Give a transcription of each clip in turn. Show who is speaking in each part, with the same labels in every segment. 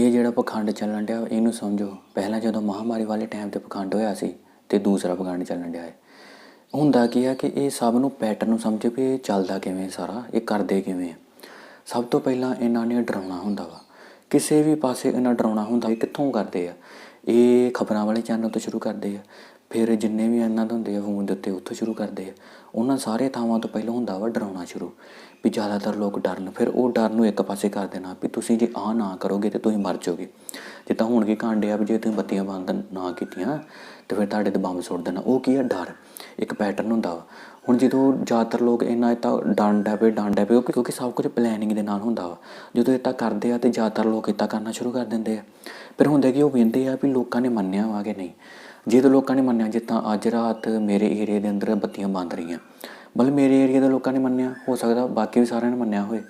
Speaker 1: ਇਹ ਜਿਹੜਾ ਪਖੰਡ ਚੱਲਣ ਡਿਆ, ਇਹਨੂੰ ਸਮਝੋ। ਪਹਿਲਾਂ ਜਦੋਂ ਮਹਾਮਾਰੀ ਵਾਲੇ ਟਾਈਮ ਤੇ ਪਖੰਡ ਹੋਇਆ ਸੀ ਤੇ ਦੂਸਰਾ ਪਖੰਡ ਚੱਲਣ ਡਿਆ ਹੈ ਹੁੰਦਾ ਕੀ ਆ ਕਿ ਇਹ ਸਭ ਨੂੰ ਪੈਟਰਨ ਨੂੰ ਸਮਝੋ ਵੀ ਇਹ ਚੱਲਦਾ ਕਿਵੇਂ ਸਾਰਾ, ਇਹ ਕਰਦੇ ਕਿਵੇਂ ਆ। ਸਭ ਤੋਂ ਪਹਿਲਾਂ ਇਹਨਾਂ ਨੇ ਡਰਾਉਣਾ ਹੁੰਦਾ ਵਾ। ਕਿਸੇ ਵੀ ਪਾਸੇ ਇਹਨਾਂ ਡਰਾਉਣਾ ਹੁੰਦਾ ਕਿੱਥੋਂ ਕਰਦੇ ਆ? ਇਹ ਖਬਰਾਂ ਵਾਲੇ ਚੈਨਲ ਤੋਂ ਸ਼ੁਰੂ ਕਰਦੇ ਆ। ਫਿਰ ਜਿੰਨੇ ਵੀ ਇਹਨਾਂ ਦੇ ਹੁੰਦੇ ਆ ਫੋਨ ਦੇ ਉੱਤੇ ਉੱਥੋਂ ਸ਼ੁਰੂ ਕਰਦੇ ਆ। ਉਹਨਾਂ ਸਾਰੇ ਥਾਵਾਂ ਤੋਂ ਪਹਿਲਾਂ ਹੁੰਦਾ ਵਾ ਡਰਾਉਣਾ ਸ਼ੁਰੂ। ਵੀ ਜ਼ਿਆਦਾਤਰ ਲੋਕ ਡਰਨ। ਫਿਰ ਉਹ ਡਰ ਨੂੰ ਇੱਕ ਪਾਸੇ ਕਰ ਦੇਣਾ ਵੀ ਤੁਸੀਂ ਜੇ ਆ ਨਾ ਕਰੋਗੇ ਤੇ ਤੁਸੀਂ ਮਰ ਜਾਓਗੇ। ਜਿੱਦਾਂ ਹੁਣ ਕੀ ਕਾਂਡੇ ਆ ਵੀ ਜੇ ਤੁਸੀਂ ਬੱਤੀਆਂ ਬੰਦ ਨਾ ਕੀਤੀਆਂ, ਤੇ ਫਿਰ ਤੁਹਾਡੇ ਤੇ ਬੰਬ ਸੁੱਟ ਦੇਣਾ। ਉਹ ਕੀ ਆ? ਡਰ। ਇੱਕ ਪੈਟਰਨ ਹੁੰਦਾ ਵਾ। ਹੁਣ ਜਦੋਂ ਜ਼ਿਆਦਾਤਰ ਲੋਕ ਇਹਨਾਂ ਤਾਂ ਡਾਂਡਾ ਪਏ ਡਾਂਡਾ ਪਏ ਕਿਉਂਕਿ ਕਿਉਂਕਿ ਸਭ ਕੁਝ ਪਲੈਨਿੰਗ ਦੇ ਨਾਲ ਹੁੰਦਾ ਵਾ। ਜਦੋਂ ਇਹ ਤਾਂ ਕਰਦੇ ਆ ਤੇ ਜ਼ਿਆਦਾਤਰ ਲੋਕ ਇਹ ਕਰਨਾ ਸ਼ੁਰੂ ਕਰ ਦਿੰਦੇ ਆ। ਫਿਰ ਹੁੰਦਾ ਕਿ ਉਹ ਵੇਂਦੇ ਆ ਵੀ ਲੋਕਾਂ ਨੇ ਮੰਨਿਆ ਵਾ ਕਿ ਨਹੀਂ। ਜੇ ਤਾਂ ਲੋਕਾਂ ਨੇ ਮੰਨਿਆ ਜਿੱਦਾਂ ਅੱਜ ਰਾਤ ਮੇਰੇ ਏਰੀਆ ਦੇ ਅੰਦਰ ਬੱਤੀਆਂ ਬੰਦ ਰਹੀਆਂ। ਮਤਲਬ ਮੇਰੇ ਏਰੀਆ ਦੇ ਲੋਕਾਂ ਨੇ ਮੰਨਿਆ, ਹੋ ਸਕਦਾ ਬਾਕੀ ਵੀ ਸਾਰਿਆਂ ਨੇ ਮੰਨਿਆ ਹੋਏ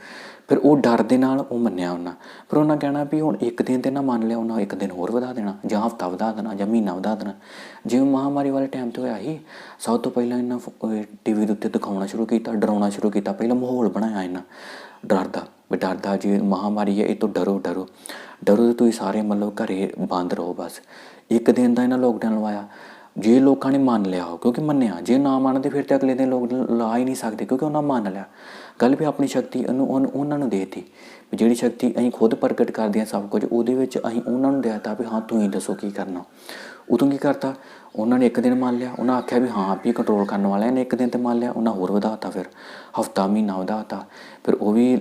Speaker 1: ਫਿਰ ਉਹ ਡਰ ਦੇ ਨਾਲ ਉਹ ਮੰਨਿਆ ਉਹਨਾਂ। ਫਿਰ ਉਹਨਾਂ ਕਹਿਣਾ ਵੀ ਹੁਣ ਇੱਕ ਦਿਨ ਤੇ ਨਾ ਮੰਨ ਲਿਆ, ਉਹਨਾਂ ਇੱਕ ਦਿਨ ਹੋਰ ਵਧਾ ਦੇਣਾ, ਜਾਂ ਹਫਤਾ ਵਧਾ ਦੇਣਾ, ਜਾਂ ਮਹੀਨਾ ਵਧਾ ਦੇਣਾ। ਜਿਵੇਂ ਮਹਾਮਾਰੀ ਵਾਲੇ ਟਾਈਮ ਤੇ ਹੋਇਆ ਸੀ, ਸਭ ਤੋਂ ਪਹਿਲਾਂ ਇਹਨਾਂ ਟੀਵੀ ਦੇ ਉੱਤੇ ਦਿਖਾਉਣਾ ਸ਼ੁਰੂ ਕੀਤਾ, ਡਰਾਉਣਾ ਸ਼ੁਰੂ ਕੀਤਾ, ਪਹਿਲਾਂ ਮਾਹੌਲ ਬਣਾਇਆ ਇਹਨਾਂ, ਡਰ ਦਾ। ਡਰਦਾ ਜੇ ਮਹਾਮਾਰੀ ਹੈ, ਇਹ ਤੋਂ ਡਰੋ ਡਰੋ। ਡਰੋ ਤੇ ਤੁਸੀਂ ਸਾਰੇ ਮਤਲਬ ਘਰੇ ਬੰਦ ਰਹੋ ਬਸ। ਇੱਕ ਦਿਨ ਦਾ ਇਹਨਾਂ ਲੋਕਡਾਊਨ ਲਵਾਇਆ। ਜੇ ਲੋਕਾਂ ਨੇ ਮੰਨ ਲਿਆ ਹੋ ਕਿਉਂਕਿ ਮੰਨਿਆ, ਜੇ ਨਾ ਮੰਨਦੇ ਫਿਰ ਤੇ ਅਗਲੇ ਦਿਨ ਲੋਕ ਲਾ ਹੀ ਨਹੀਂ ਸਕਦੇ, ਕਿਉਂਕਿ ਉਹਨਾਂ ਮੰਨ ਲਿਆ। ਗੱਲ ਵੀ ਆਪਣੀ ਸ਼ਕਤੀ ਉਹਨੂੰ, ਉਹਨੂੰ- ਉਹਨਾਂ ਨੂੰ ਦੇਤੀ। ਵੀ ਜਿਹੜੀ ਸ਼ਕਤੀ ਅਸੀਂ ਖੁਦ ਪ੍ਰਗਟ ਕਰਦੇ ਹਾਂ ਸਭ ਕੁਝ, ਉਹਦੇ ਵਿੱਚ ਅਸੀਂ ਉਹਨਾਂ ਨੂੰ ਦੇਤਾ ਵੀ ਹਾਂ ਤੁਸੀਂ ਦੱਸੋ ਕੀ ਕਰਨਾ। ਉਦੋਂ ਕੀ ਕਰਤਾ? ਉਹਨਾਂ ਨੇ ਇੱਕ ਦਿਨ ਮੰਨ ਲਿਆ, ਉਹਨਾਂ ਆਖਿਆ ਵੀ ਹਾਂ, ਵੀ ਕੰਟਰੋਲ ਕਰਨ ਵਾਲਿਆਂ ਨੇ ਇੱਕ ਦਿਨ ਤੇ ਮੰਨ ਲਿਆ, ਉਹਨਾਂ ਹੋਰ ਵਧਾਤਾ ਫਿਰ, ਹਫਤਾ, ਮਹੀਨਾ ਵਧਾਤਾ ਫਿਰ ਉਹ ਵੀ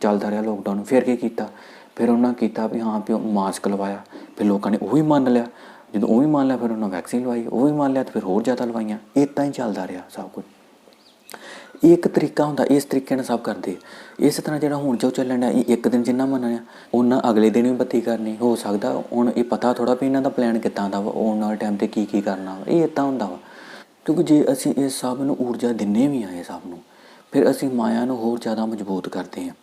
Speaker 1: ਚੱਲਦਾ ਰਿਹਾ ਲੋਕਡਾਊਨ ਫਿਰ ਕੀ ਕੀਤਾ? ਫਿਰ ਉਹਨਾਂ ਕੀਤਾ ਵੀ ਹਾਂ, ਵੀ ਮਾਸਕ ਲਵਾਇਆ। ਫਿਰ ਲੋਕਾਂ ਨੇ ਉਹ ਵੀ ਮੰਨ ਲਿਆ। ਜਦੋਂ ਉਹ ਵੀ ਮੰਨ ਲਿਆ, ਫਿਰ ਉਹਨਾਂ ਵੈਕਸੀਨ ਲਵਾਈ, ਉਹ ਵੀ ਮੰਨ ਲਿਆ ਤੇ ਫਿਰ ਹੋਰ ਜ਼ਿਆਦਾ ਲਵਾਈਆਂ। ਇਦਾਂ ਹੀ ਚੱਲਦਾ ਰਿਹਾ ਸਭ ਕੁਝ ਇਹ ਇੱਕ ਤਰੀਕਾ ਹੁੰਦਾ, ਇਸ ਤਰੀਕੇ ਨਾਲ ਸਭ ਕਰਦੇ। ਇਸ ਤਰ੍ਹਾਂ ਜਿਹੜਾ ਹੁਣ ਜੋ ਚੱਲਣ ਡਿਆ, ਇਹ ਇੱਕ ਦਿਨ ਜਿੰਨਾ ਮੰਨਣਾ ਉਹਨਾਂ ਅਗਲੇ ਦਿਨ ਵੀ ਬੱਤੀ ਕਰਨੀ, ਹੋ ਸਕਦਾ ਹੁਣ ਇਹ ਪਤਾ ਥੋੜਾ ਵੀ ਇਹਨਾਂ ਦਾ ਪਲਾਨ ਕਿੱਦਾਂ ਦਾ ਵਾ, ਆਉਣ ਵਾਲੇ ਟਾਈਮ ਤੇ ਕੀ ਕੀ ਕਰਨਾ ਵਾ, ਇਹ ਇਦਾਂ ਹੁੰਦਾ ਵਾ। ਕਿਉਂਕਿ ਜੇ ਅਸੀਂ ਇਸ ਸਭ ਨੂੰ ਊਰਜਾ ਦਿੰਨੇ ਵੀ ਆ ਇਹ ਸਭ ਨੂੰ, ਫਿਰ ਅਸੀਂ ਮਾਇਆ ਨੂੰ ਹੋਰ ਜ਼ਿਆਦਾ ਮਜ਼ਬੂਤ ਕਰਦੇ ਹਾਂ।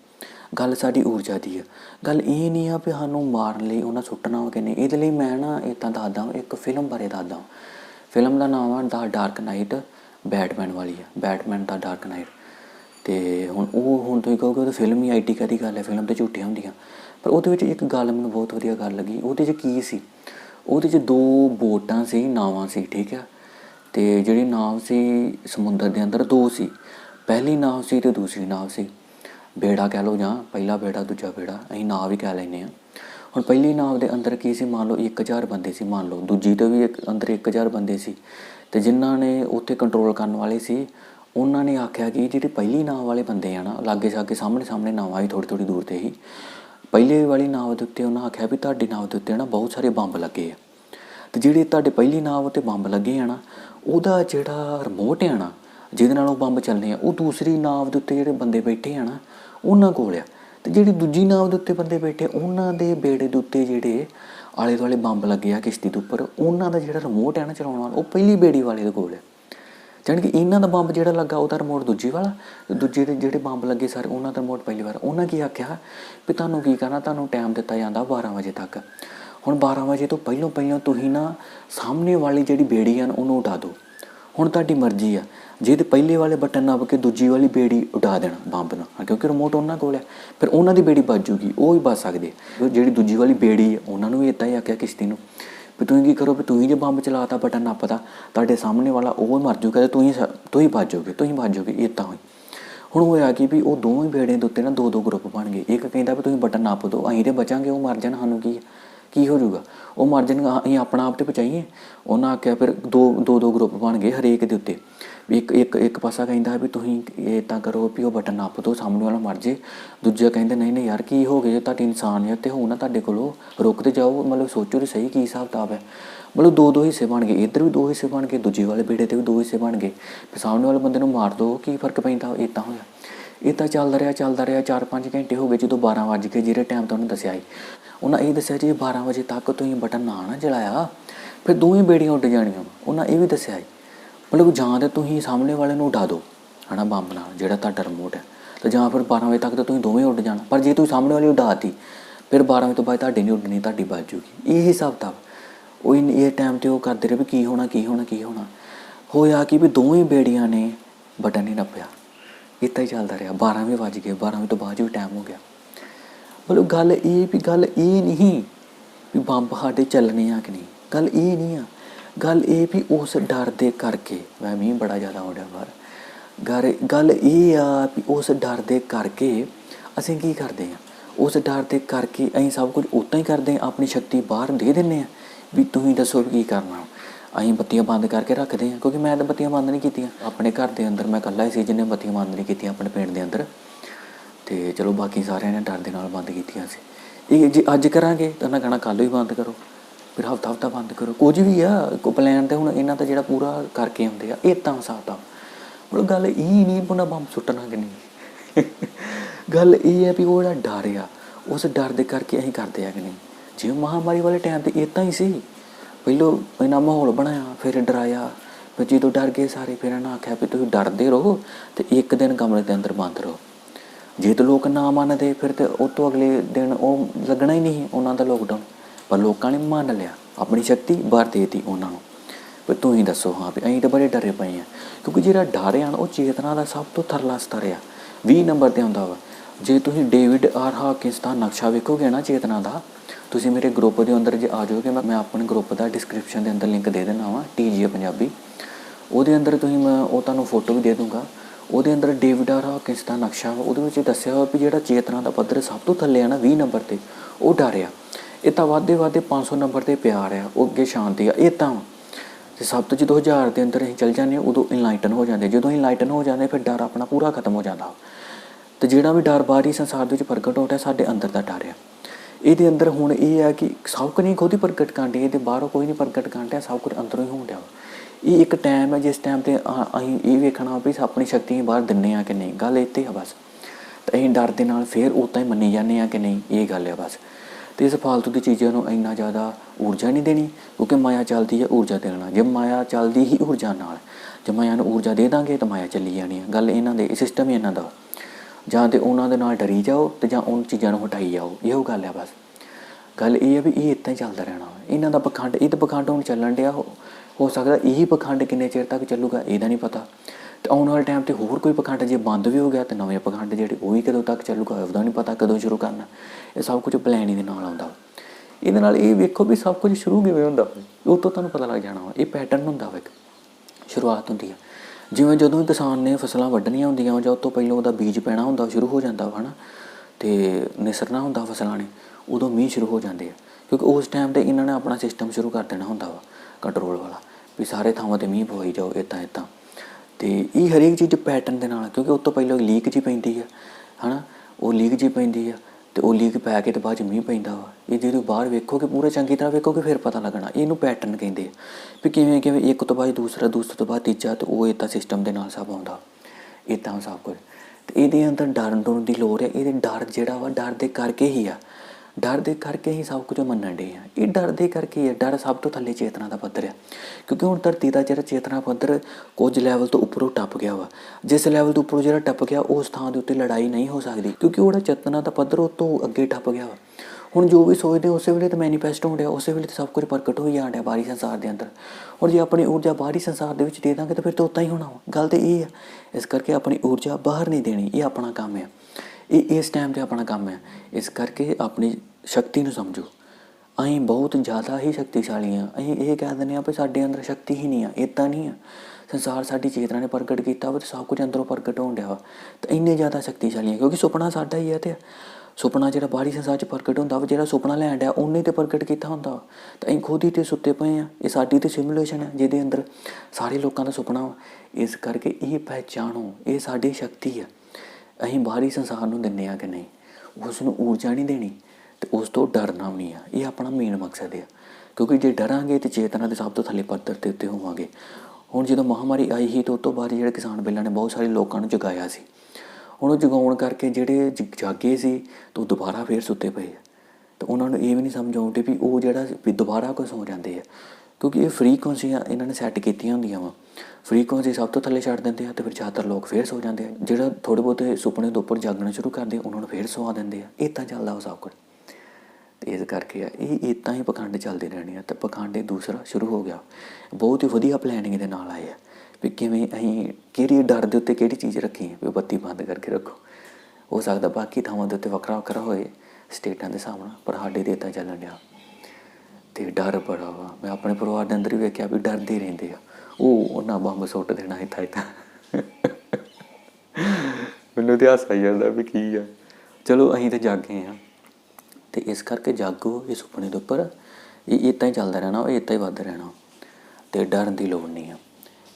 Speaker 1: ਗੱਲ ਸਾਡੀ ਊਰਜਾ ਦੀ ਆ। ਗੱਲ ਇਹ ਨਹੀਂ ਆ ਵੀ ਸਾਨੂੰ ਮਾਰਨ ਲਈ ਉਹਨਾਂ ਸੁੱਟਣਾ ਵਾ ਕਿ ਨਹੀਂ, ਇਹਦੇ ਲਈ ਮੈਂ ਨਾ ਇਦਾਂ ਦੱਸਦਾ ਇੱਕ ਫਿਲਮ ਬਾਰੇ ਦੱਸਦਾ ਫਿਲਮ ਦਾ ਨਾਮ ਆ ਦਾ ਡਾਰਕ ਨਾਈਟ ਬੈਟਮੈਨ ਵਾਲੀ ਆ, ਬੈਟਮੈਨ ਦਾ ਡਾਰਕ ਨਾਈਟ। ਤੇ ਹੁਣ ਉਹ, ਹੁਣ ਤੁਸੀਂ ਕਹੋਗੇ ਉਹ ਤਾਂ ਫਿਲਮ ਹੀ ਆਈਟੀ ਕਦੀ ਗੱਲ ਹੈ, ਫਿਲਮ ਤੇ ਝੂਠੀਆਂ ਹੁੰਦੀਆਂ। ਪਰ ਉਹਦੇ ਵਿੱਚ ਇੱਕ ਗੱਲ ਮੈਨੂੰ ਬਹੁਤ ਵਧੀਆ ਗੱਲ ਲੱਗੀ, ਉਹਦੇ 'ਚ ਕੀ ਸੀ? ਉਹਦੇ 'ਚ ਦੋ ਬੋਟਾਂ ਸੀ, ਨਾਵਾਂ ਸੀ, ਠੀਕ ਹੈ? ਤੇ ਜਿਹੜੀ ਨਾਵ ਸੀ ਸਮੁੰਦਰ ਦੇ ਅੰਦਰ, ਦੋ ਸੀ। ਪਹਿਲੀ ਨਾਵ ਸੀ ਤੇ ਦੂਸਰੀ ਨਾਵ ਸੀ। ਬੇੜਾ ਕਹਿ ਲਓ ਜਾਂ ਪਹਿਲਾ ਬੇੜਾ, ਦੂਜਾ ਬੇੜਾ, ਅਸੀਂ ਨਾਵ ਹੀ ਕਹਿ ਲੈਂਦੇ ਆ ਹੁਣ ਪਹਿਲੀ ਨਾਵ ਦੇ ਅੰਦਰ ਕੀ ਸੀ? ਮੰਨ ਲਓ 1000 ਬੰਦੇ ਸੀ, ਮੰਨ ਲਓ। ਦੂਜੀ ਤੇ ਵੀ ਇੱਕ, ਅੰਦਰ 1000 ਬੰਦੇ ਸੀ। ਤੇ ਜਿਨ੍ਹਾਂ ਨੇ ਉੱਥੇ ਕੰਟਰੋਲ ਕਰਨ ਵਾਲੇ ਸੀ, ਉਹਨਾਂ ਨੇ ਆਖਿਆ ਕਿ ਜਿਹੜੇ ਪਹਿਲੀ ਨਾਵ ਵਾਲੇ ਬੰਦੇ ਆ ਨਾ, ਲਾਗੇ ਸਾਗੇ ਸਾਹਮਣੇ ਸਾਹਮਣੇ ਨਾਵਾਂ ਹੀ ਥੋੜੀ ਥੋੜੀ ਦੂਰ ਤੇ ਹੀ ਪਹਿਲੇ ਵਾਲੀ ਨਾਵ ਦੇ ਉੱਤੇ ਉਹਨਾਂ ਆਖਿਆ ਵੀ ਤੁਹਾਡੀ ਨਾਵ ਦੇ ਉੱਤੇ ਨਾ ਬਹੁਤ ਸਾਰੇ ਬੰਬ ਲੱਗੇ ਆ। ਤੇ ਜਿਹੜੇ ਤੁਹਾਡੇ ਪਹਿਲੀ ਨਾਵ ਉੱਤੇ ਬੰਬ ਲੱਗੇ ਆ ਨਾ, ਉਹਦਾ ਜਿਹੜਾ ਰਿਮੋਟ ਆ ਨਾ, ਜਿਹਦੇ ਨਾਲ ਉਹ ਬੰਬ ਚੱਲਨੇ ਆ, ਉਹ ਦੂਸਰੀ ਨਾਵ ਦੇ ਉੱਤੇ ਜਿਹੜੇ ਬੰਦੇ ਬੈਠੇ ਆ ਨਾ, ਉਹਨਾਂ ਕੋਲ ਆ। ਤੇ ਜਿਹੜੀ ਦੂਜੀ ਨਾਵ ਦੇ ਉੱਤੇ ਬੰਦੇ ਬੈਠੇ, ਉਹਨਾਂ ਦੇ ਬੇੜੇ ਦੇ ਉੱਤੇ ਜਿਹੜੇ ਆਲੇ ਦੁਆਲੇ ਬੰਬ ਲੱਗੇ ਆ ਕਿਸ਼ਤੀ ਦੇ ਉੱਪਰ, ਉਹਨਾਂ ਦਾ ਜਿਹੜਾ ਰਿਮੋਟ ਹੈ ਨਾ ਚਲਾਉਣ ਵਾਲਾ, ਉਹ ਪਹਿਲੀ ਬੇੜੀ ਵਾਲੇ ਦੇ ਕੋਲ ਹੈ ਜਾਣੀ ਕਿ ਇਹਨਾਂ ਦਾ ਬੰਬ ਜਿਹੜਾ ਲੱਗਾ ਉਹਦਾ ਰਿਮੋਟ ਦੂਜੀ ਵਾਲਾ, ਦੂਜੇ ਦੇ ਜਿਹੜੇ ਬੰਬ ਲੱਗੇ ਸਾਰੇ, ਉਹਨਾਂ ਦਾ ਰਿਮੋਟ ਪਹਿਲੀ ਵਾਰ। ਉਹਨਾਂ ਕੀ ਆਖਿਆ ਵੀ ਤੁਹਾਨੂੰ ਕੀ ਕਰਨਾ, ਤੁਹਾਨੂੰ ਟਾਈਮ ਦਿੱਤਾ ਜਾਂਦਾ 12 ਵਜੇ ਤੱਕ। ਹੁਣ 12 ਵਜੇ ਤੋਂ ਪਹਿਲਾਂ ਪਹਿਲਾਂ ਤੁਸੀਂ ਨਾ ਸਾਹਮਣੇ ਵਾਲੀ ਜਿਹੜੀ ਬੇੜੀ ਆ ਉਹਨੂੰ ਉਡਾ ਦਿਓ। ਹੁਣ ਤੁਹਾਡੀ ਮਰਜ਼ੀ ਆ। ਜੇ ਤੇ ਪਹਿਲੇ ਵਾਲੇ ਬਟਨ ਨੱਪ ਕੇ ਦੂਜੀ ਵਾਲੀ ਬੇੜੀ ਉਡਾ ਦੇਣਾ, ਬੰਬ ਨਾਲ। ਕਿਉਂਕਿ ਰਿਮੋਟ ਉਹਨਾਂ ਕੋਲ ਹੈ ਫਿਰ ਉਹਨਾਂ ਦੀ ਬੇੜੀ ਵੱਜ ਜੂਗੀ, ਉਹ ਹੀ ਬਚ ਸਕਦੇ ਆ। ਜਿਹੜੀ ਦੂਜੀ ਵਾਲੀ ਬੇੜੀ ਹੈ ਉਹਨਾਂ ਨੂੰ ਵੀ ਇਦਾਂ ਹੀ ਆਖਿਆ ਕਿਸ਼ਤੀ ਨੂੰ। ਵੀ ਤੁਸੀਂ ਕੀ ਕਰੋ, ਵੀ ਤੁਸੀਂ ਜੇ ਬੰਬ ਚਲਾਤਾ, ਬਟਨ ਨੱਪਦਾ ਤੁਹਾਡੇ ਸਾਹਮਣੇ ਵਾਲਾ ਉਹ ਮਰ ਜੂਗਾ ਤੇ ਤੁਸੀਂ ਸ- ਤੁਸੀਂ ਬਚ ਜਾਓਗੇ, ਤੁਸੀਂ ਬਚ ਜਾਓਗੇ ਇਦਾਂ ਹੋਈ। ਹੁਣ ਹੋਇਆ ਕਿ ਵੀ ਉਹ ਦੋਵੇਂ ਬੇੜਿਆਂ ਦੇ ਉੱਤੇ ਨਾ ਦੋ ਦੋ ਗਰੁੱਪ ਬਣ ਗਏ। ਇੱਕ ਕਹਿੰਦਾ ਵੀ ਤੁਸੀਂ ਬਟਨ ਨੱਪ ਦਿਓ ਅਸੀਂ ਤੇ ਬਚਾਂਗੇ, ਉਹ ਮਰ ਜਾਣ, ਸਾਨੂੰ ਕੀ ਆ? ਕੀ ਹੋ ਜਾਊਗਾ? ਉਹ ਮਰ ਜਾਣਗੇ, ਅਸੀਂ ਆਪਣਾ ਆਪ ਤੇ ਬਚਾਈਏ ਉਹਨਾਂ ਆਖਿਆ, ਫਿਰ ਦੋ ਦੋ ਦੋ ਗਰੁੱਪ ਬਣ ਗਏ ਹਰੇਕ ਦੇ ਉੱਤੇ। ਵੀ ਇੱਕ ਇੱਕ ਇੱਕ ਪਾਸਾ ਕਹਿੰਦਾ ਵੀ ਤੁਸੀਂ ਇਹ ਤਾਂ ਕਰੋ ਵੀ ਉਹ ਬਟਨ ਨੱਪ ਦਿਓ, ਸਾਹਮਣੇ ਵਾਲਾ ਮਰ ਜੇ। ਦੂਜਾ ਕਹਿੰਦਾ, ਨਹੀਂ ਨਹੀਂ ਯਾਰ, ਕੀ ਹੋ ਗਿਆ? ਜੇ ਤੁਹਾਡੀ ਇਨਸਾਨੀਅਤ ਤੇ ਹੋ ਨਾ ਤੁਹਾਡੇ ਕੋਲੋਂ। ਰੁਕ ਤੇ ਜਾਓ, ਮਤਲਬ ਸੋਚੋ ਤੇ ਸਹੀ ਕੀ ਹਿਸਾਬ ਕਿਤਾਬ ਹੈ। ਮਤਲਬ ਦੋ ਦੋ ਹਿੱਸੇ ਬਣ ਗਏ। ਇੱਧਰ ਵੀ ਦੋ ਹਿੱਸੇ ਬਣ ਗਏ, ਦੂਜੇ ਵਾਲੇ ਬੇੜੇ ਤੇ ਵੀ ਦੋ ਹਿੱਸੇ ਬਣ ਗਏ। ਫਿਰ ਸਾਹਮਣੇ ਵਾਲੇ ਬੰਦੇ ਨੂੰ ਮਾਰ ਦੋ, ਕੀ ਫ਼ਰਕ ਪੈਂਦਾ? ਇਦਾਂ ਹੋਇਆ। ਇਹ ਤਾਂ ਚੱਲਦਾ ਰਿਹਾ ਚੱਲਦਾ ਰਿਹਾ। 4-5 ਘੰਟੇ ਹੋ ਗਏ ਜਦੋਂ 12 ਵਜ ਗਏ ਜਿਹੜੇ ਟਾਈਮ ਤੁਹਾਨੂੰ ਦੱਸਿਆ ਸੀ। ਉਹਨਾਂ ਇਹ ਦੱਸਿਆ ਜੀ 12 ਵਜੇ ਤੱਕ ਤੁਸੀਂ ਬਟਨ ਨਾ ਨਾ ਚਲਾਇਆ ਫਿਰ ਦੋਵੇਂ ਬੇੜੀਆਂ ਉੱਡ ਜਾਣੀਆਂ। ਉਹਨਾਂ ਇਹ ਵੀ ਦੱਸਿਆ ਸੀ, ਮਤਲਬ ਜਾਂ ਤੇ ਤੁਸੀਂ ਸਾਹਮਣੇ ਵਾਲੇ ਨੂੰ ਉਡਾ ਦਿਓ, ਹਨਾ, ਬੰਬ ਨਾਲ, ਜਿਹੜਾ ਤੁਹਾਡਾ ਰਿਮੋਟ ਹੈ। ਤੇ ਜਾਂ ਫਿਰ 12 ਵਜੇ ਤੱਕ ਤਾਂ ਤੁਸੀਂ ਦੋਵੇਂ ਉੱਡ ਜਾਣਾ। ਪਰ ਜੇ ਤੁਸੀਂ ਸਾਹਮਣੇ ਵਾਲੀ ਉਡਾਤੀ ਫਿਰ 12 ਵਜੇ ਤੋਂ ਬਾਅਦ ਤੁਹਾਡੀ ਨਹੀਂ ਉੱਡਣੀ, ਤੁਹਾਡੀ ਬਚ ਜੂਗੀ। ਇਹ ਹਿਸਾਬ ਤਾਂ ਉਹ ਇਨ- ਇਹ ਟਾਈਮ ਤੇ ਉਹ ਕਰਦੇ ਰਹੇ ਵੀ ਕੀ ਹੋਣਾ ਕੀ ਹੋਣਾ ਕੀ ਹੋਣਾ। ਹੋਇਆ ਕਿ ਵੀ ਦੋਵੇਂ ਬੇੜੀਆਂ ਨੇ ਬਟਨ ਨਹੀਂ ਨੱਪਿਆ। ਇੱਦਾਂ ਹੀ ਚੱਲਦਾ ਰਿਹਾ। 12 ਵਜੇ ਵੱਜ ਗਏ 12 ਵਜੇ ਤੋਂ ਬਾਅਦ ਵੀ ਟਾਈਮ ਹੋ ਗਿਆ। ਮਤਲਬ ਗੱਲ ਇਹ ਵੀ, ਗੱਲ ਇਹ ਨਹੀਂ ਵੀ ਬੰਬ ਸਾਡੇ ਚੱਲਣੇ ਆ ਕਿ ਨਹੀਂ। ਗੱਲ ਇਹ ਨਹੀਂ ਆ। ਗੱਲ ਇਹ ਵੀ ਉਸ ਡਰ ਦੇ ਕਰਕੇ, ਮੈਂ ਮੀਂਹ ਬੜਾ ਜ਼ਿਆਦਾ ਹੋ ਰਿਹਾ ਬਾਹਰ। ਗੱਲ ਗੱਲ ਇਹ ਆ ਵੀ ਉਸ ਡਰ ਦੇ ਕਰਕੇ ਅਸੀਂ ਕੀ ਕਰਦੇ ਆ? ਉਸ ਡਰ ਦੇ ਕਰਕੇ ਅਸੀਂ ਸਭ ਕੁਝ ਉਤਾਂ ਹੀ ਕਰਦੇ ਆ, ਆਪਣੀ ਸ਼ਕਤੀ ਬਾਹਰ ਦੇ ਦਿੰਨੇ ਆ। ਵੀ ਤੁਸੀਂ ਦੱਸੋ ਵੀ ਕੀ ਕਰਨਾ। ਅਸੀਂ ਬੱਤੀਆਂ ਬੰਦ ਕਰਕੇ ਰੱਖਦੇ ਹਾਂ, ਕਿਉਂਕਿ ਮੈਂ ਤਾਂ ਬੱਤੀਆਂ ਬੰਦ ਨਹੀਂ ਕੀਤੀਆਂ। ਆਪਣੇ ਘਰ ਦੇ ਅੰਦਰ ਮੈਂ ਇਕੱਲਾ ਹੀ ਸੀ ਜਿਹਨੇ ਬੱਤੀਆਂ ਬੰਦ ਨਹੀਂ ਕੀਤੀਆਂ ਆਪਣੇ ਪਿੰਡ ਦੇ ਅੰਦਰ। ਤੇ ਚਲੋ ਬਾਕੀ ਸਾਰਿਆਂ ਨੇ ਡਰ ਦੇ ਨਾਲ ਬੰਦ ਕੀਤੀਆਂ ਸੀ। ਇਹ ਜੇ ਅੱਜ ਕਰਾਂਗੇ, ਤਾਂ ਉਹਨਾਂ ਕਹਿਣਾ ਕੱਲ੍ਹ ਹੀ ਬੰਦ ਕਰੋ, ਫਿਰ ਹਫਤਾ ਹਫਤਾ ਬੰਦ ਕਰੋ। ਕੁਝ ਵੀ ਆ, ਕੋ ਪਲਾਨ ਤੇ ਹੁਣ ਇਹਨਾਂ ਦਾ ਜਿਹੜਾ ਪੂਰਾ ਕਰਕੇ ਆਉਂਦੇ ਆ, ਇਹ ਤਾਂ ਸਾਤਾ ਮਤਲਬ ਗੱਲ ਇਹ ਨਹੀਂ ਪੁਣਾ ਬੰਬ ਸੁੱਟਣਾ ਕਿ ਨਹੀਂ। ਗੱਲ ਇਹ ਹੈ ਵੀ ਉਹ ਜਿਹੜਾ ਡਰ ਆ, ਉਸ ਡਰ ਦੇ ਕਰਕੇ ਅਸੀਂ ਕਰਦੇ ਆ ਕਿ ਨਹੀਂ। ਜੇ ਮਹਾਮਾਰੀ ਵਾਲੇ ਟਾਈਮ ਤੇ ਇਦਾਂ ਹੀ ਸੀ ਪਹਿਲੋਂ ਇਹਨਾਂ ਮਾਹੌਲ ਬਣਾਇਆ, ਫਿਰ ਡਰਾਇਆ ਫਿਰ ਜਦੋਂ ਡਰ ਗਏ ਸਾਰੇ, ਫਿਰ ਇਹਨਾਂ ਆਖਿਆ ਵੀ ਤੁਸੀਂ ਡਰਦੇ ਰਹੋ ਤੇ ਇੱਕ ਦਿਨ ਕਮਰੇ ਦੇ ਅੰਦਰ ਬੰਦ ਰਹੋ। ਜੇ ਤਾਂ ਲੋਕ ਨਾ ਮੰਨਦੇ, ਫਿਰ ਤੇ ਉਹ ਤੋਂ ਅਗਲੇ ਦਿਨ ਉਹ ਲੱਗਣਾ ਹੀ ਨਹੀਂ ਉਹਨਾਂ ਦਾ ਲੋਕਡਾਊਨ ਪਰ ਲੋਕਾਂ ਨੇ ਮੰਨ ਲਿਆ, ਆਪਣੀ ਸ਼ਕਤੀ ਬਾਹਰ ਦੇਤੀ ਉਹਨਾਂ ਨੂੰ। ਵੀ ਤੂੰ ਹੀ ਦੱਸੋ ਹਾਂ ਵੀ ਅਸੀਂ ਤਾਂ ਬੜੇ ਡਰੇ ਪਏ ਆ ਕਿਉਂਕਿ ਜਿਹੜਾ ਡਰ ਆ ਨਾ, ਉਹ ਚੇਤਨਾ ਦਾ ਸਭ ਤੋਂ ਥਰਲਾ ਸਤਰ ਆ। 20 ਨੰਬਰ ਤੇ ਆਉਂਦਾ ਵਾ, ਜੇ ਤੁਸੀਂ ਡੇਵਿਡ ਆਰ ਹਾਕਿੰਸ ਦਾ ਨਕਸ਼ਾ ਵੇਖੋਗੇ ਨਾ ਚੇਤਨਾ ਦਾ ਤੁਸੀਂ ਮੇਰੇ ਗਰੁੱਪ ਦੇ ਅੰਦਰ ਜੇ ਆ ਜਾਓਗੇ, ਮੈਂ ਆਪਣੇ ਗਰੁੱਪ ਦਾ ਡਿਸਕ੍ਰਿਪਸ਼ਨ ਦੇ ਅੰਦਰ ਲਿੰਕ ਦੇ ਦੇਣਾ ਵਾ ਟੀਜੀ ਪੰਜਾਬੀ। ਉਹਦੇ ਅੰਦਰ ਤੁਸੀਂ ਮੈਂ ਉਹ ਤੁਹਾਨੂੰ ਫੋਟੋ ਵੀ ਦੇ ਦੂੰਗਾ। ਉਹਦੇ ਅੰਦਰ ਡੇਵਿਡ ਆਰ ਹਾਕਿੰਸ ਦਾ ਨਕਸ਼ਾ ਵਾ, ਉਹਦੇ ਵਿੱਚ ਦੱਸਿਆ ਹੋਇਆ ਵੀ ਜਿਹੜਾ ਚੇਤਨਾ ਦਾ ਪੱਧਰ ਸਭ ਤੋਂ ਥੱਲੇ ਆ ਨਾ 20 ਨੰਬਰ ਤੇ, ਉਹ ਡਰ ਆ। ਇਹ ਤਾਂ ਵਾਧੇ ਵਾਧੇ 500 ਨੰਬਰ ਤੇ ਪਿਆਰ ਆ, ਉਹ ਅੱਗੇ ਸ਼ਾਂਤੀ ਆ, ਇਹ ਤਾਂ ਵਾ। ਤੇ ਸਭ ਤੋਂ ਜਦੋਂ ਹਜ਼ਾਰ ਦੇ ਅੰਦਰ ਅਸੀਂ ਚੱਲ ਜਾਂਦੇ ਹਾਂ, ਉਦੋਂ ਇਨਲਾਈਟਨ ਹੋ ਜਾਂਦੇ ਜਦੋਂ ਇਨਲਾਈਟਨ ਹੋ ਜਾਂਦੇ, ਫਿਰ ਡਰ ਆਪਣਾ ਪੂਰਾ ਖਤਮ ਹੋ ਜਾਂਦਾ ਤੇ ਜਿਹੜਾ ਵੀ ਡਰ ਬਾਹਰੀ ਸੰਸਾਰ ਦੇ ਵਿੱਚ ਪ੍ਰਗਟ ਹੋ ਰਿਹਾ, ਸਾਡੇ ਅੰਦਰ ਦਾ ਡਰ ਆ। ਇਹਦੇ ਅੰਦਰ ਹੁਣ ਇਹ ਆ ਕਿ ਸਭ ਕੁਝ ਨਹੀਂ, ਖੁਦ ਹੀ ਪ੍ਰਗਟ ਕਾਂਡੇ ਇਹਦੇ ਬਾਹਰੋਂ ਕੋਈ ਨਹੀਂ ਪ੍ਰਗਟ ਕਾਂਡਿਆ ਸਭ ਕੁਝ ਅੰਦਰੋਂ ਹੀ ਹੋਣ ਡਿਆ ਵਾ। ਇਹ ਇੱਕ ਟਾਈਮ ਹੈ ਜਿਸ ਟਾਈਮ ਤੇ ਅਸੀਂ ਇਹ ਵੇਖਣਾ ਵੀ ਆਪਣੀ ਸ਼ਕਤੀ ਬਾਹਰ ਦਿੰਨੇ ਆ ਕਿ ਨਹੀਂ, ਗੱਲ ਇੱਥੇ ਆ ਬਸ। ਤੇ ਅਸੀਂ ਡਰ ਦੇ ਨਾਲ ਫੇਰ ਉਤਾਂ ਹੀ ਮੰਨੀ ਜਾਂਦੇ ਆ ਕਿ ਨਹੀਂ, ਇਹ ਗੱਲ ਆ ਬਸ। ਤੇ ਇਸ ਫਾਲਤੂ ਦੀ ਚੀਜ਼ਾਂ ਨੂੰ ਇੰਨਾ ਜ਼ਿਆਦਾ ਊਰਜਾ ਨਹੀਂ ਦੇਣੀ, ਕਿਉਂਕਿ ਮਾਇਆ ਚੱਲਦੀ ਹੈ ਊਰਜਾ ਦੇਣਾ ਜੇ ਮਾਇਆ ਚੱਲਦੀ ਹੀ ਊਰਜਾ ਨਾਲ, ਜੇ ਮਾਇਆ ਨੂੰ ਊਰਜਾ ਦੇ ਦਾਂਗੇ ਤਾਂ ਮਾਇਆ ਚੱਲੀ ਜਾਣੀ ਹੈ ਗੱਲ ਇਹਨਾਂ ਦੇ ਸਿਸਟਮ ਹੀ ਇਹਨਾਂ ਦਾ ਜਾਂ ਤੇ ਉਹਨਾਂ ਦੇ ਨਾਲ ਡਰੀ ਜਾਓ ਤੇ ਜਾਂ ਉਹਨਾਂ ਚੀਜ਼ਾਂ ਨੂੰ ਹਟਾਈ ਜਾਓ, ਇਹੋ ਗੱਲ ਹੈ ਬਸ ਗੱਲ ਇਹ ਹੈ ਵੀ ਇਹ ਇੱਦਾਂ ਹੀ ਚੱਲਦਾ ਰਹਿਣਾ ਵਾ। ਇਹਨਾਂ ਦਾ ਪਖੰਡ, ਇਹ ਤਾਂ ਪਖੰਡ ਹੁਣ ਚੱਲਣ ਡਿਆ, ਹੋ ਸਕਦਾ ਇਹੀ ਪਖੰਡ ਕਿੰਨੇ ਚਿਰ ਤੱਕ ਚੱਲੂਗਾ ਇਹਦਾ ਨਹੀਂ ਪਤਾ ਤੇ ਆਉਣ ਵਾਲੇ ਟਾਈਮ ਤੇ ਹੋਰ ਕੋਈ ਪਖੰਡ ਜੇ ਬੰਦ ਵੀ ਹੋ ਗਿਆ ਤੇ ਨਵੇਂ ਪਖੰਡ ਜਿਹੜੇ ਉਹ ਵੀ ਕਦੋਂ ਤੱਕ ਚੱਲੂਗਾ, ਉਹਦਾ ਨਹੀਂ ਪਤਾ ਕਦੋਂ ਸ਼ੁਰੂ ਕਰਨਾ ਇਹ ਸਭ ਕੁਝ ਪਲਾਨ ਹੀ ਦੇ ਨਾਲ ਆਉਂਦਾ ਵਾ। ਇਹਦੇ ਨਾਲ ਇਹ ਵੇਖੋ ਵੀ ਸਭ ਕੁਝ ਸ਼ੁਰੂ ਕਿਵੇਂ ਹੁੰਦਾ ਵਾ। ਉਹ ਤੋਂ ਤੁਹਾਨੂੰ ਪਤਾ ਲੱਗ ਜਾਣਾ ਵਾ, ਇਹ ਪੈਟਰਨ ਹੁੰਦਾ ਵਾ ਇੱਕ ਸ਼ੁਰੂਆਤ ਹੁੰਦੀ ਆ ਜਿਵੇਂ ਜਦੋਂ ਕਿਸਾਨ ਨੇ ਫਸਲਾਂ ਵੱਢਣੀਆਂ ਹੁੰਦੀਆਂ ਜਾਂ ਉਸ ਤੋਂ ਪਹਿਲਾਂ ਉਹਦਾ ਬੀਜ ਪੈਣਾ ਹੁੰਦਾ ਸ਼ੁਰੂ ਹੋ ਜਾਂਦਾ ਵਾ ਹਨਾ, ਤੇ ਨਿਸਰਨਾ ਹੁੰਦਾ ਫਸਲਾਂ ਨੇ, ਉਦੋਂ ਮੀਂਹ ਸ਼ੁਰੂ ਹੋ ਜਾਂਦੇ ਆ। ਕਿਉਂਕਿ ਉਸ ਟਾਈਮ ਤੇ ਇਹਨਾਂ ਨੇ ਆਪਣਾ ਸਿਸਟਮ ਸ਼ੁਰੂ ਕਰ ਦੇਣਾ ਹੁੰਦਾ ਵਾ ਕੰਟਰੋਲ ਵਾਲਾ, ਵੀ ਸਾਰੇ ਥਾਵਾਂ ਤੇ ਮੀਂਹ ਪਵਾਈ ਜਾਓ ਇਦਾਂ ਇਦਾਂ ਤੇ ਇਹ ਹਰੇਕ ਚੀਜ਼ ਪੈਟਰਨ ਦੇ ਨਾਲ, ਕਿਉਂਕਿ ਉਸ ਤੋਂ ਪਹਿਲਾਂ ਲੀਕ ਜੀ ਪੈਂਦੀ ਆ, ਹਨਾ, ਉਹ ਲੀਕ ਜੀ ਪੈਂਦੀ ਆ। ਤੇ ਉਹ ਲੀਕ ਪੈ ਕੇ ਤੇ ਬਾਅਦ ਚ ਮੀਂਹ ਪੈਂਦਾ ਵਾ। ਇਹ ਜਦੋਂ ਬਾਹਰ ਵੇਖੋਗੇ ਪੂਰਾ ਚੰਗੀ ਤਰ੍ਹਾਂ ਵੇਖੋਗੇ ਫਿਰ ਪਤਾ ਲੱਗਣਾ। ਇਹਨੂੰ ਪੈਟਰਨ ਕਹਿੰਦੇ ਵੀ ਕਿਵੇਂ ਕਿਵੇਂ ਇੱਕ ਤੋਂ ਬਾਅਦ ਦੂਸਰਾ, ਦੂਸਰੇ ਤੋਂ ਬਾਅਦ ਤੀਜਾ ਤੇ ਉਹ ਇਦਾਂ ਸਿਸਟਮ ਦੇ ਨਾਲ ਸਭ ਆਉਂਦਾ। ਇਦਾਂ ਸਭ ਕੁਝ। ਤੇ ਇਹਦੇ ਅੰਦਰ ਡਰਨ ਡਰਨ ਦੀ ਲੋੜ ਹੈ ਇਹਦੇ ਡਰ ਜਿਹੜਾ ਵਾ, ਡਰ ਦੇ ਕਰਕੇ ਹੀ ਆ। ਡਰ ਦੇ ਕਰਕੇ ਹੀ ਸਭ ਕੁਝ ਮੰਨਣ ਡੇ ਆ। ਇਹ ਡਰ ਦੇ ਕਰਕੇ ਹੈ ਡਰ ਸਭ ਤੋਂ ਥੱਲੇ ਚੇਤਨਾ ਦਾ ਪੱਧਰ ਆ। ਕਿਉਂਕਿ ਹੁਣ ਧਰਤੀ ਦਾ ਜਿਹੜਾ ਚੇਤਨਾ ਪੱਧਰ ਕੁਝ ਲੈਵਲ ਤੋਂ ਉੱਪਰੋਂ ਟੱਪ ਗਿਆ ਵਾ। ਜਿਸ ਲੈਵਲ ਤੋਂ ਉੱਪਰੋਂ ਜਿਹੜਾ ਟੱਪ ਗਿਆ, ਉਸ ਥਾਂ ਦੇ ਉੱਤੇ ਲੜਾਈ ਨਹੀਂ ਹੋ ਸਕਦੀ। ਕਿਉਂਕਿ ਉਹਦਾ ਚੇਤਨਾ ਦਾ ਪੱਧਰ, ਉਹ ਤੋਂ ਅੱਗੇ ਟੱਪ ਗਿਆ ਵਾ। ਹੁਣ ਜੋ ਵੀ ਸੋਚਦੇ, ਉਸੇ ਵੇਲੇ ਤਾਂ ਮੈਨੀਫੈਸਟ ਹੋਣ ਡਿਆ। ਉਸੇ ਵੇਲੇ ਤਾਂ ਸਭ ਕੁਝ ਪ੍ਰਗਟ ਹੋਈ ਜਾਣ ਡਿਆ ਬਾਹਰੀ ਸੰਸਾਰ ਦੇ ਅੰਦਰ। ਔਰ ਜੇ ਆਪਣੀ ਊਰਜਾ ਬਾਹਰੀ ਸੰਸਾਰ ਦੇ ਵਿੱਚ ਦੇ ਦਾਂਗੇ, ਤਾਂ ਫਿਰ ਤਾਂ ਉਤਾਂ ਹੀ ਹੋਣਾ ਵਾ। ਗੱਲ ਤੇ ਇਹ ਆ। ਇਸ ਕਰਕੇ ਆਪਣੀ ਊਰਜਾ ਬਾਹਰ ਨਹੀਂ ਦੇਣੀ। ਇਹ ਆਪਣਾ ਕੰਮ ਹੈ ਇਹ ਇਸ ਟਾਈਮ ਤੇ ਆਪਣਾ ਕੰਮ ਹੈ। ਇਸ ਕਰਕੇ ਆਪਣੀ ਸ਼ਕਤੀ ਨੂੰ ਸਮਝੋ। ਅਸੀਂ ਬਹੁਤ ਜ਼ਿਆਦਾ ਹੀ ਸ਼ਕਤੀਸ਼ਾਲੀ ਆ ਅਸੀਂ ਇਹ ਕਹਿ ਦਿੰਦੇ ਆ ਵੀ ਸਾਡੇ ਅੰਦਰ ਸ਼ਕਤੀ ਹੀ ਨਹੀਂ ਆ ਇਦਾਂ ਨਹੀਂ ਆ। ਸੰਸਾਰ ਸਾਡੀ ਚੇਤਨਾ ਨੇ ਪ੍ਰਗਟ ਕੀਤਾ ਵਾ ਤੇ ਸਭ ਕੁਝ ਅੰਦਰੋਂ ਪ੍ਰਗਟ ਹੋਣ ਡਿਆ ਵਾ। ਤੇ ਇੰਨੇ ਜ਼ਿਆਦਾ ਸ਼ਕਤੀਸ਼ਾਲੀ ਆ ਕਿਉਂਕਿ ਸੁਪਨਾ ਸਾਡਾ ਹੀ ਆ ਤੇ ਸੁਪਨਾ ਜਿਹੜਾ ਬਾਹਰੀ ਸੰਸਾਰ 'ਚ ਪ੍ਰਗਟ ਹੁੰਦਾ ਵਾ, ਜਿਹੜਾ ਸੁਪਨਾ ਲੈਣ ਡਿਆ, ਉਹਨੇ ਤੇ ਪ੍ਰਗਟ ਕੀਤਾ ਹੁੰਦਾ ਵਾ। ਤਾਂ ਅਸੀਂ ਖੁਦ ਹੀ ਤੇ ਸੁੱਤੇ ਪਏ ਆ ਇਹ ਸਾਡੀ ਤੇ ਸਿਮੂਲੇਸ਼ਨ ਹੈ, ਜਿਹਦੇ ਅੰਦਰ ਸਾਰੇ ਲੋਕਾਂ ਦਾ ਸੁਪਨਾ ਵਾ। ਇਸ ਕਰਕੇ ਇਹ ਪਹਿਚਾਣੋ, ਇਹ ਸਾਡੀ ਸ਼ਕਤੀ ਆ। ਅਸੀਂ ਬਾਹਰੀ ਸੰਸਾਰ ਨੂੰ ਦਿੰਦੇ ਆ ਕਿ ਨਹੀਂ? ਉਸ ਨੂੰ ਊਰਜਾ ਨਹੀਂ ਦੇਣੀ ਤੇ ਉਸ ਤੋਂ ਡਰਨਾ ਵੀ ਨਹੀਂ ਆ। ਇਹ ਆਪਣਾ ਮੇਨ ਮਕਸਦ ਆ। ਕਿਉਂਕਿ ਜੇ ਡਰਾਂਗੇ ਤੇ ਚੇਤਨਾ ਦੇ ਸਭ ਤੋਂ ਥੱਲੇ ਪੱਧਰ ਤੇ ਉੱਤੇ ਹੋਵਾਂਗੇ। ਹੁਣ ਜਦੋਂ ਮਹਾਮਾਰੀ ਆਈ ਸੀ ਤਾਂ ਉਸ ਤੋਂ ਬਾਅਦ ਜਿਹੜੇ ਕਿਸਾਨ ਬਿੱਲਾਂ ਨੇ ਬਹੁਤ ਸਾਰੇ ਲੋਕਾਂ ਨੂੰ ਜਗਾਇਆ ਸੀ। ਹੁਣ ਉਹ ਜਗਾਉਣ ਕਰਕੇ ਜਿਹੜੇ ਜ- ਜਾਗੇ ਸੀ ਤਾਂ ਉਹ ਦੁਬਾਰਾ ਫੇਰ ਸੁੱਤੇ ਪਏ ਆ। ਤੇ ਉਹਨਾਂ ਨੂੰ ਇਹ ਵੀ ਨਹੀਂ ਸਮਝ ਆਉਂਦੀ ਵੀ ਉਹ ਜਿਹੜਾ ਵੀ ਦੁਬਾਰਾ ਕੋ ਸੌ ਜਾਂਦੇ ਆ। ਕਿਉਂਕਿ ਇਹ ਫ੍ਰੀਕੁਐਂਸੀਆਂ ਇਹਨਾਂ ਨੇ ਸੈੱਟ ਕੀਤੀਆਂ ਹੁੰਦੀਆਂ ਵਾ। ਫ੍ਰੀਕੁਐਂਸੀ ਸਭ ਤੋਂ ਥੱਲੇ ਛੱਡ ਦਿੰਦੇ ਆ ਤੇ ਫਿਰ ਜ਼ਿਆਦਾਤਰ ਲੋਕ ਫੇਰ ਸੌ ਜਾਂਦੇ ਆ। ਜਿਹੜਾ ਥੋੜੇ ਬਹੁਤੇ ਸੁਪਨੇ ਤੋਂ ਉੱਪਰ ਜਾਗਣਾ ਸ਼ੁਰੂ ਕਰਦੇ ਉਹਨਾਂ ਨੂੰ ਫੇਰ ਸੌਆ ਦਿੰਦੇ ਆ। ਇਹ ਤਾਂ ਚੱਲਦਾ ਉਹ ਸਭ ਕੁਝ ਤੇ ਇਸ ਕਰਕੇ ਆ, ਇਹ ਇਦਾਂ ਹੀ ਪਖੰਡ ਚੱਲਦੇ ਰਹਿਣੇ ਆ ਤੇ ਪਖੰਡ ਇਹ ਦੂਸਰਾ ਸ਼ੁਰੂ ਹੋ ਗਿਆ। ਬਹੁਤ ਹੀ ਵਧੀਆ ਪਲੈਨਿੰਗ ਦੇ ਨਾਲ ਆਏ ਆ ਵੀ ਕਿਵੇਂ ਅਸੀਂ ਕਿਹੜੀ ਡਰ ਦੇ ਉੱਤੇ ਕਿਹੜੀ ਚੀਜ਼ ਰੱਖੀ ਵੀ ਬੱਤੀ ਬੰਦ ਕਰਕੇ ਰੱਖੋ। ਹੋ ਸਕਦਾ ਬਾਕੀ ਥਾਵਾਂ ਦੇ ਉੱਤੇ ਵੱਖਰਾ ਵੱਖਰਾ ਹੋਏ, ਸਟੇਟਾਂ ਦੇ ਹਿਸਾਬ ਨਾਲ ਪਰ ਸਾਡੇ ਤੇ ਇਦਾਂ ਚੱਲਣ ਡਿਆ। ਤੇ ਡਰ ਬੜਾ ਵਾ। ਮੈਂ ਆਪਣੇ ਪਰਿਵਾਰ ਦੇ ਅੰਦਰ ਹੀ ਵੇਖਿਆ ਵੀ ਡਰਦੇ ਰਹਿੰਦੇ ਆ। ਉਹ ਉਹਨਾਂ ਬੰਬ ਸੁੱਟ ਦੇਣਾ ਇੱਥਾ ਇੱਥਾ। ਮੈਨੂੰ ਤੇ ਹਾਸਾ ਹੀ ਆਉਂਦਾ ਵੀ ਕੀ ਆ। ਚਲੋ, ਅਸੀਂ ਤੇ ਜਾਗੇ ਆ। ਤੇ ਇਸ ਕਰਕੇ ਜਾਗੋ ਇਹ ਸੁਪਨੇ ਦੇ ਉੱਪਰ। ਇਹ ਇਦਾਂ ਹੀ ਚੱਲਦਾ ਰਹਿਣਾ, ਇਹ ਇਦਾਂ ਹੀ ਵੱਧ ਰਹਿਣਾ। ਤੇ ਡਰਨ ਦੀ ਲੋੜ ਨਹੀਂ ਆ।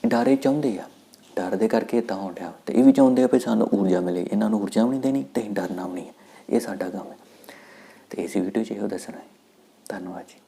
Speaker 1: ਡਰੇ ਚਾਹੁੰਦੇ ਆ। ਡਰ ਦੇ ਕਰਕੇ ਇਦਾਂ ਹੋਣ ਡਿਆ। ਤੇ ਇਹ ਵੀ ਚਾਹੁੰਦੇ ਆ ਵੀ ਸਾਨੂੰ ਊਰਜਾ ਮਿਲੇ। ਇਹਨਾਂ ਨੂੰ ਊਰਜਾ ਵੀ ਨਹੀਂ ਦੇਣੀ ਤੇ ਅਸੀਂ ਡਰਨਾ ਵੀ ਨਹੀਂ ਇਹ ਸਾਡਾ ਕੰਮ ਹੈ ਤੇ ਇਸ ਵੀਡੀਓ 'ਚ ਇਹੋ ਦੱਸਣਾ ਹੈ। ਧੰਨਵਾਦ ਜੀ।